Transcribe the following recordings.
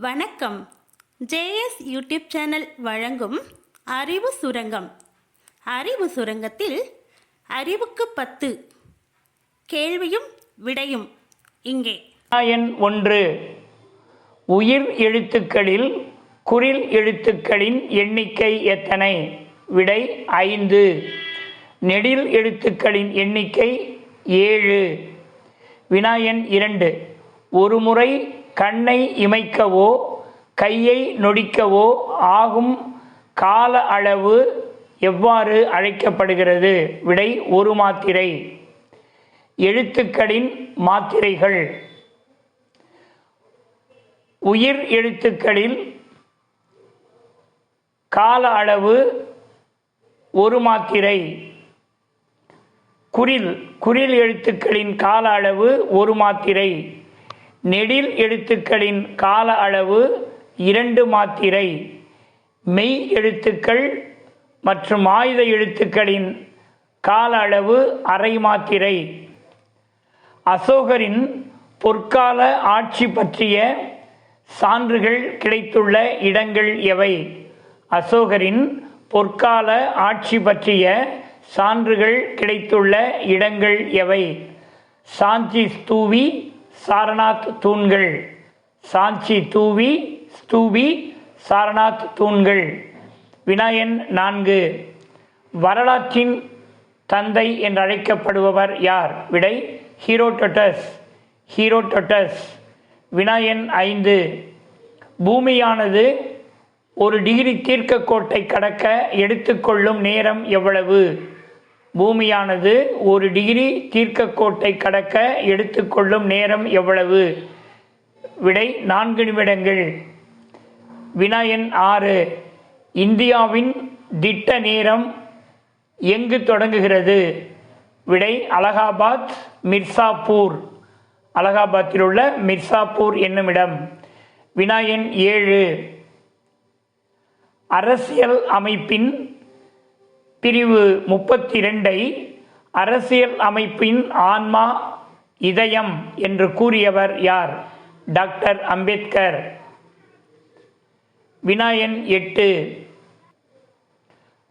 வணக்கம். JS YouTube channel வழங்கும் அறிவு சுரங்கம். அறிவு சுரங்கத்தில் அறிவுக்கு பத்து கேள்வியும் விடையும். இங்கே. எண் ஒன்று உயிர் எழுத்துக்களில் குறில் எழுத்துக்களின் எண்ணிக்கை எத்தனை? விடை ஐந்து. நெடில் எழுத்துக்களின் எண்ணிக்கை ஏழு. வினாயன் இரண்டு ஒரு முறை கண்ணை இமைக்கவோ கையை நொடிக்கவோ ஆகும் கால அளவு எவ்வாறு அழைக்கப்படுகிறது? விடை ஒரு மாத்திரை. எழுத்துக்களின் மாத்திரைகள். உயிர் எழுத்துக்களில் கால அளவு ஒரு மாத்திரை. குறில் குறில் எழுத்துக்களின் கால அளவு ஒரு மாத்திரை. நெடில் எழுத்துக்களின் கால அளவு இரண்டு மாத்திரை. மெய் எழுத்துக்கள் மற்றும் ஆயுத எழுத்துக்களின் கால அளவு அரை மாத்திரை. அசோகரின் பொற்கால ஆட்சி பற்றிய சான்றுகள் கிடைத்துள்ள இடங்கள் எவை? அசோகரின் பொற்கால ஆட்சி பற்றிய சான்றுகள் கிடைத்துள்ள இடங்கள் எவை? சாஞ்சி ஸ்தூவி சாரநாத் தூண்கள். சாஞ்சி தூவி ஸ்தூபி சாரநாத் தூண்கள். வினாயன் நான்கு. வரலாற்றின் தந்தை என்று அழைக்கப்படுபவர் யார்? விடை ஹீரோடொட்டஸ். ஹீரோடொட்டஸ். வினாயன் ஐந்து. பூமியானது ஒரு டிகிரி தீர்க்க கோட்டை கடக்க எடுத்துக்கொள்ளும் நேரம் எவ்வளவு? பூமியானது ஒரு டிகிரி தீர்க்க கோட்டை கடக்க எடுத்துக்கொள்ளும் நேரம் எவ்வளவு? விடை நான்கு நிமிடங்கள். வினாயன் ஆறு. இந்தியாவின் திட்ட நேரம் எங்கு தொடங்குகிறது? விடை அலகாபாத் மிர்சாப்பூர். அலகாபாத்தில் உள்ள மிர்சாப்பூர் என்னுமிடம் வினாயன் ஏழு. அரசியல் அமைப்பின் பிரிவு முப்பத்தி ரெண்டை அரசியல் அமைப்பின் ஆன்மா இதயம் என்று கூறியவர் யார்? டாக்டர் அம்பேத்கர். வினாயன் எட்டு.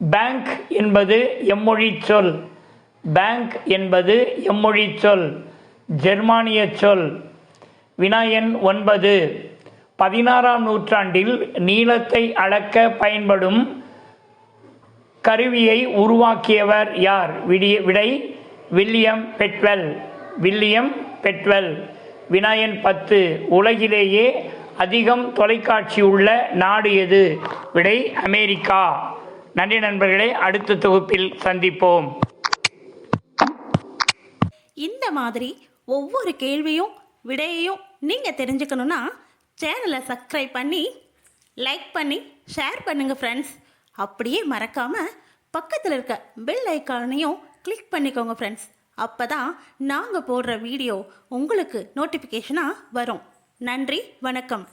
பேங்க் என்பது எம்மொழி சொல். பேங்க் என்பது எம்மொழி சொல். ஜெர்மானிய சொல். வினாயன் ஒன்பது. பதினாறாம் நூற்றாண்டில் நீளத்தை அளக்க பயன்படும் கருவியை உருவாக்கியவர் யார்? விடிய விடை வில்லியம் பெட்வெல். William Bedwell. வினாயன் பத்து. உலகிலேயே அதிகம் தொலைக்காட்சி உள்ள நாடு எது? விடை அமெரிக்கா. நன்றி நண்பர்களே அடுத்த தொகுப்பில் சந்திப்போம். இந்த மாதிரி ஒவ்வொரு கேள்வியும் விடையையும் நீங்கள் தெரிஞ்சுக்கணுன்னா சேனலை சப்ஸ்கிரைப் பண்ணி லைக் பண்ணி ஷேர் பண்ணுங்கள் ஃப்ரெண்ட்ஸ் அப்படியே மறக்காமல் பக்கத்தில் இருக்க பெல் ஐக்கானையும் கிளிக் பண்ணிக்கோங்க ஃப்ரெண்ட்ஸ் அப்போ தான் நாங்கள் போடுற வீடியோ உங்களுக்கு நோட்டிஃபிகேஷனாக வரும். நன்றி வணக்கம்.